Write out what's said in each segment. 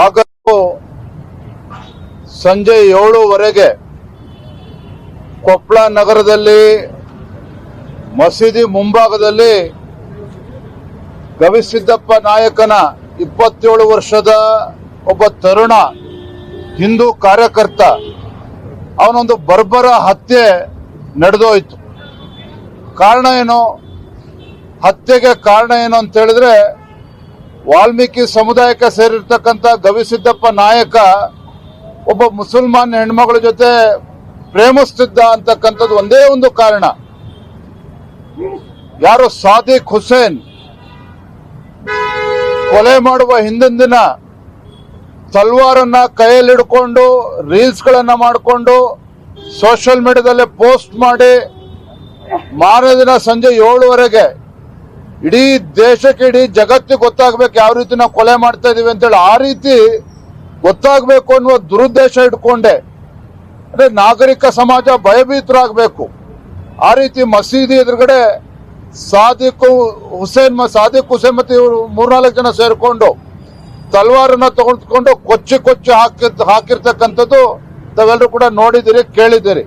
August ಸಂಜೆ ಏಳುವರೆಗೆ ಕೊಪ್ಪಳ ನಗರದಲ್ಲಿ, ಮಸೀದಿ ಮುಂಭಾಗದಲ್ಲಿ ಗವಿಸಿದ್ದಪ್ಪ ನಾಯಕನ ಇಪ್ಪತ್ತೇಳು ವರ್ಷದ ಒಬ್ಬ ತರುಣ ಹಿಂದೂ ಕಾರ್ಯಕರ್ತ. ಅವನೊಂದು ಬರ್ಬರ ಹತ್ಯೆ ನಡೆದೋಯ್ತು. ಕಾರಣ ಏನು? ಹತ್ಯೆಗೆ ಕಾರಣ ಏನು ಅಂತ ಹೇಳಿದ್ರೆ ವಾಲ್ಮೀಕಿ ಸಮುದಾಯಕ್ಕೆ ಸೇರಿರ್ತಕ್ಕಂಥ ಗವಿಸಿದ್ದಪ್ಪ ನಾಯಕ ಒಬ್ಬ ಮುಸಲ್ಮಾನ್ ಹೆಣ್ಮಗಳ ಜೊತೆ ಪ್ರೇಮಿಸ್ತಿದ್ದ ಅಂತಕ್ಕಂಥದ್ದು ಒಂದೇ ಒಂದು ಕಾರಣ. ಯಾರು ಸಾದಿಕ್ ಹುಸೇನ್ ಕೊಲೆ ಮಾಡುವ ಹಿಂದಿನ ದಿನ ತಲ್ವಾರನ್ನ ಕೈಯಲ್ಲಿ ಹಿಡ್ಕೊಂಡು ರೀಲ್ಸ್ ಗಳನ್ನ ಮಾಡಿಕೊಂಡು ಸೋಷಿಯಲ್ ಮೀಡಿಯಾದಲ್ಲಿ ಪೋಸ್ಟ್ ಮಾಡಿ ಮಾರನೇ ದಿನ ಸಂಜೆ ಏಳುವರೆಗೆ ಇಡೀ ದೇಶಕ್ಕೆ, ಇಡೀ ಜಗತ್ತಿಗೆ ಗೊತ್ತಾಗ್ಬೇಕು ಯಾವ ರೀತಿ ನಾವು ಕೊಲೆ ಮಾಡ್ತಾ ಇದೀವಿ ಅಂತೇಳಿ ಆ ರೀತಿ ಗೊತ್ತಾಗ್ಬೇಕು ಅನ್ನುವ ದುರುದ್ದೇಶ ಇಟ್ಕೊಂಡೆ. ಅಂದ್ರೆ ನಾಗರಿಕ ಸಮಾಜ ಭಯಭೀತರಾಗಬೇಕು. ಆ ರೀತಿ ಮಸೀದಿ ಎದುರುಗಡೆ ಸಾದಿಕ್ ಹುಸೇನ್ ಸಾದಿಕ್ ಹುಸೇನ್ ಮತ್ತೆ ಇವರು ಮೂರ್ನಾಲ್ಕು ಜನ ಸೇರ್ಕೊಂಡು ತಲ್ವಾರನ್ನ ತಗೊಂಡ್ಕೊಂಡು ಕೊಚ್ಚಿ ಕೊಚ್ಚಿ ಹಾಕಿ, ಹಾಕಿರ್ತಕ್ಕಂಥದ್ದು ತಾವೆಲ್ಲರೂ ಕೂಡ ನೋಡಿದಿರಿ, ಕೇಳಿದಿರಿ.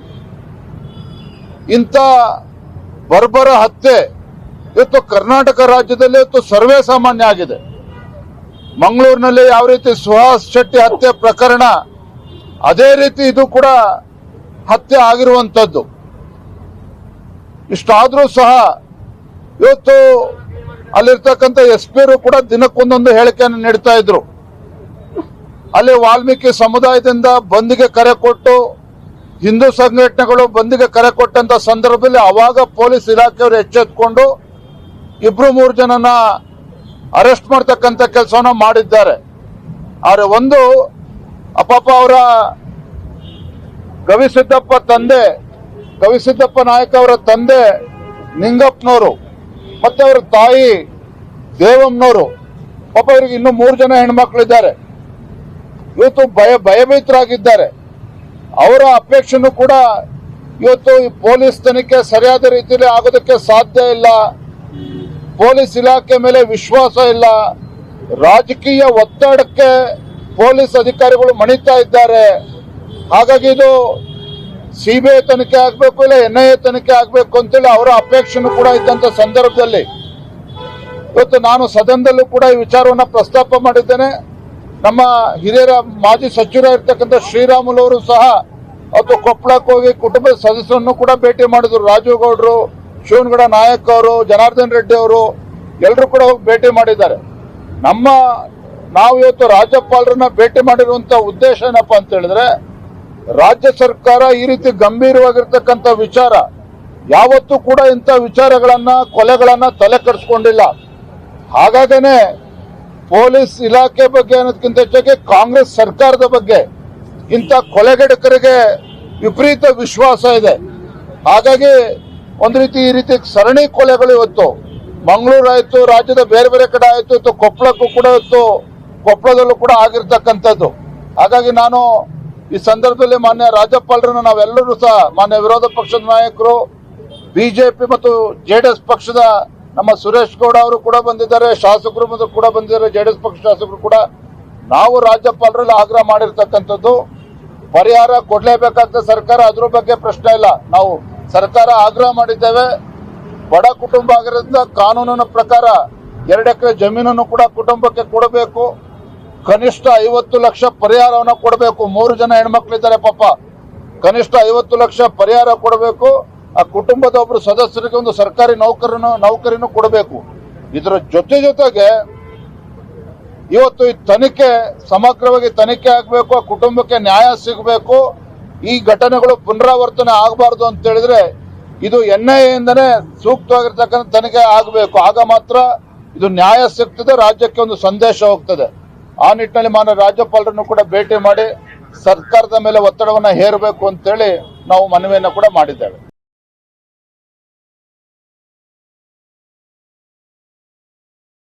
ಇಂಥ ಬರ್ಬರ ಹತ್ಯೆ ಇವತ್ತು ಕರ್ನಾಟಕ ರಾಜ್ಯದಲ್ಲಿ ಇವತ್ತು ಸರ್ವೇ ಸಾಮಾನ್ಯ ಆಗಿದೆ. ಮಂಗಳೂರಿನಲ್ಲಿ ಯಾವ ರೀತಿ ಸುಹಾಸ್ ಶೆಟ್ಟಿ ಹತ್ಯೆ ಪ್ರಕರಣ, ಅದೇ ರೀತಿ ಇದು ಕೂಡ ಹತ್ಯೆ ಆಗಿರುವಂತದ್ದು. ಇಷ್ಟಾದ್ರೂ ಸಹ ಇವತ್ತು ಅಲ್ಲಿರ್ತಕ್ಕಂಥ ಎಸ್ ಪಿರು ಕೂಡ ದಿನಕ್ಕೊಂದೊಂದು ಹೇಳಿಕೆಯನ್ನು ನೀಡ್ತಾ ಇದ್ರು. ಅಲ್ಲಿ ವಾಲ್ಮೀಕಿ ಸಮುದಾಯದಿಂದ ಬಂದಿಗೆ ಕರೆ ಕೊಟ್ಟು, ಹಿಂದೂ ಸಂಘಟನೆಗಳು ಬಂದಿಗೆ ಕರೆ ಕೊಟ್ಟಂತ ಸಂದರ್ಭದಲ್ಲಿ ಅವಾಗ ಪೊಲೀಸ್ ಇಲಾಖೆಯವರು ಎಚ್ಚೆತ್ಕೊಂಡು ಇಬ್ರು ಮೂರು ಜನನ ಅರೆಸ್ಟ್ ಮಾಡ್ತಕ್ಕಂಥ ಕೆಲಸವನ್ನ ಮಾಡಿದ್ದಾರೆ. ಆದ್ರೆ ಒಂದು, ಅಪಾಪ ಅವರ ಗವಿಸಿದ್ದಪ್ಪ ತಂದೆ ಗವಿಸಿದ್ದಪ್ಪ ನಾಯಕ ಅವರ ತಂದೆ ನಿಂಗಪ್ಪನವರು, ಮತ್ತೆ ಅವರ ತಾಯಿ ದೇವಮ್ಮನವರು, ಪಾಪ ಅವರಿಗೆ ಇನ್ನು ಮೂರು ಜನ ಹೆಣ್ಮಕ್ಳಿದ್ದಾರೆ. ಇವತ್ತು ಭಯ, ಭಯಭೀತರಾಗಿದ್ದಾರೆ. ಅವರ ಅಪೇಕ್ಷೆನೂ ಕೂಡ ಇವತ್ತು ಈ ಪೊಲೀಸ್ ತನಿಖೆ ಸರಿಯಾದ ರೀತಿಯಲ್ಲಿ ಆಗೋದಕ್ಕೆ ಸಾಧ್ಯ ಇಲ್ಲ. ಪೊಲೀಸ್ ಇಲಾಖೆ ಮೇಲೆ ವಿಶ್ವಾಸ ಇಲ್ಲ. ರಾಜಕೀಯ ಒತ್ತಡಕ್ಕೆ ಪೊಲೀಸ್ ಅಧಿಕಾರಿಗಳು ಮಣಿತಾ ಇದ್ದಾರೆ. ಹಾಗಾಗಿ ಇದು ಸಿಬಿಐ ತನಿಖೆ ಆಗಬೇಕು ಇಲ್ಲ ಎನ್ ಐ ಎ ತನಿಖೆ ಆಗಬೇಕು ಅಂತೇಳಿ ಅವರ ಅಪೇಕ್ಷೆನೂ ಕೂಡ ಇದ್ದಂತ ಸಂದರ್ಭದಲ್ಲಿ ಇವತ್ತು ನಾನು ಸದನದಲ್ಲೂ ಕೂಡ ಈ ವಿಚಾರವನ್ನ ಪ್ರಸ್ತಾಪ ಮಾಡಿದ್ದೇನೆ. ನಮ್ಮ ಹಿರಿಯರ ಮಾಜಿ ಸಚಿವರಾಗಿರ್ತಕ್ಕಂಥ ಶ್ರೀರಾಮುಲು ಅವರು ಸಹ ಅವತ್ತು ಕೊಪ್ಪಳಕ್ಕೆ ಹೋಗಿ ಕುಟುಂಬದ ಸದಸ್ಯರನ್ನು ಕೂಡ ಭೇಟಿ ಮಾಡಿದ್ರು. ರಾಜು ಗೌಡ್ರು ಶಿವನಗೌಡ ನಾಯಕ್ ಅವರು, ಜನಾರ್ದನ್ ರೆಡ್ಡಿ ಅವರು ಎಲ್ಲರೂ ಕೂಡ ಹೋಗಿ ಭೇಟಿ ಮಾಡಿದ್ದಾರೆ. ನಮ್ಮ ನಾವು ಇವತ್ತು ರಾಜ್ಯಪಾಲರನ್ನ ಭೇಟಿ ಮಾಡಿರುವಂತ ಉದ್ದೇಶ ಏನಪ್ಪ ಅಂತ ಹೇಳಿದ್ರೆ, ರಾಜ್ಯ ಸರ್ಕಾರ ಈ ರೀತಿ ಗಂಭೀರವಾಗಿರ್ತಕ್ಕಂಥ ವಿಚಾರ ಯಾವತ್ತೂ ಕೂಡ ಇಂಥ ವಿಚಾರಗಳನ್ನ, ಕೊಲೆಗಳನ್ನ ತಲೆ ಕೆಡಿಸ್ಕೊಂಡಿಲ್ಲ. ಹಾಗಾಗೇನೆ ಪೊಲೀಸ್ ಇಲಾಖೆ ಬಗ್ಗೆ ಅನ್ನೋದಕ್ಕಿಂತ ಹೆಚ್ಚಾಗಿ ಕಾಂಗ್ರೆಸ್ ಸರ್ಕಾರದ ಬಗ್ಗೆ ಇಂಥ ಕೊಲೆಗಡಕರಿಗೆ ವಿಪರೀತ ವಿಶ್ವಾಸ ಇದೆ. ಹಾಗಾಗಿ ಒಂದು ರೀತಿ ಈ ರೀತಿ ಸರಣಿ ಕೊಲೆಗಳು ಇವತ್ತು. ಮಂಗಳೂರು ಆಯ್ತು, ರಾಜ್ಯದ ಬೇರೆ ಬೇರೆ ಕಡೆ ಆಯ್ತು, ಇವತ್ತು ಕೊಪ್ಪಳಕ್ಕೂ ಕೂಡ ಇವತ್ತು ಕೊಪ್ಪಳದಲ್ಲೂ ಕೂಡ ಆಗಿರ್ತಕ್ಕಂಥದ್ದು. ಹಾಗಾಗಿ ನಾನು ಈ ಸಂದರ್ಭದಲ್ಲಿ ಮಾನ್ಯ ರಾಜ್ಯಪಾಲರನ್ನು ನಾವೆಲ್ಲರೂ ಸಹ, ಮಾನ್ಯ ವಿರೋಧ ಪಕ್ಷದ ನಾಯಕರು, ಬಿಜೆಪಿ ಮತ್ತು ಜೆಡಿಎಸ್ ಪಕ್ಷದ ನಮ್ಮ ಸುರೇಶ್ ಗೌಡ ಅವರು ಕೂಡ ಬಂದಿದ್ದಾರೆ, ಶಾಸಕರು ಮತ್ತು ಕೂಡ ಬಂದಿದ್ದಾರೆ, ಜೆಡಿಎಸ್ ಪಕ್ಷ ಶಾಸಕರು ಕೂಡ ನಾವು ರಾಜ್ಯಪಾಲರಲ್ಲಿ ಆಗ್ರಹ ಮಾಡಿರ್ತಕ್ಕಂಥದ್ದು. ಪರಿಹಾರ ಕೊಡಲೇಬೇಕಾದ ಸರ್ಕಾರ ಅದ್ರ ಬಗ್ಗೆ ಪ್ರಶ್ನೆ ಇಲ್ಲ. ನಾವು ಸರ್ಕಾರ ಆಗ್ರಹ ಮಾಡಿದ್ದೇವೆ. ಬಡ ಕುಟುಂಬ ಆಗಿರೋದ್ರಿಂದ ಕಾನೂನಿನ ಪ್ರಕಾರ ಎರಡು ಎಕರೆ ಜಮೀನನ್ನು ಕೂಡ ಕುಟುಂಬಕ್ಕೆ ಕೊಡಬೇಕು. ಕನಿಷ್ಠ ಐವತ್ತು ಲಕ್ಷ ಪರಿಹಾರವನ್ನ ಕೊಡಬೇಕು. ಮೂರು ಜನ ಹೆಣ್ಮಕ್ಳಿದ್ದಾರೆ ಪಾಪ. ಕನಿಷ್ಠ ಐವತ್ತು ಲಕ್ಷ ಪರಿಹಾರ ಕೊಡಬೇಕು. ಆ ಕುಟುಂಬದ ಒಬ್ಬರು ಸದಸ್ಯರಿಗೆ ಒಂದು ಸರ್ಕಾರಿ ನೌಕರನ, ನೌಕರಿನೂ ಕೊಡಬೇಕು. ಇದರ ಜೊತೆ ಜೊತೆಗೆ ಇವತ್ತು ಈ ತನಿಖೆ ಸಮಗ್ರವಾಗಿ ತನಿಖೆ ಆಗಬೇಕು. ಆ ಕುಟುಂಬಕ್ಕೆ ನ್ಯಾಯ ಸಿಗಬೇಕು. ಈ ಘಟನೆಗಳು ಪುನರಾವರ್ತನೆ ಆಗಬಾರ್ದು ಅಂತ ಹೇಳಿದ್ರೆ ಇದು ಎನ್ ಐ ಎಂದನೇ ಸೂಕ್ತವಾಗಿರ್ತಕ್ಕಂಥ ತನಿಖೆ ಆಗಬೇಕು. ಆಗ ಮಾತ್ರ ಇದು ನ್ಯಾಯ ಸಿಗ್ತದೆ, ರಾಜ್ಯಕ್ಕೆ ಒಂದು ಸಂದೇಶ ಹೋಗ್ತದೆ. ಆ ನಿಟ್ಟಿನಲ್ಲಿ ಮಾನ್ಯ ರಾಜ್ಯಪಾಲರನ್ನು ಕೂಡ ಭೇಟಿ ಮಾಡಿ ಸರ್ಕಾರದ ಮೇಲೆ ಒತ್ತಡವನ್ನು ಹೇರಬೇಕು ಅಂತೇಳಿ ನಾವು ಮನವಿಯನ್ನು ಕೂಡ ಮಾಡಿದ್ದೇವೆ.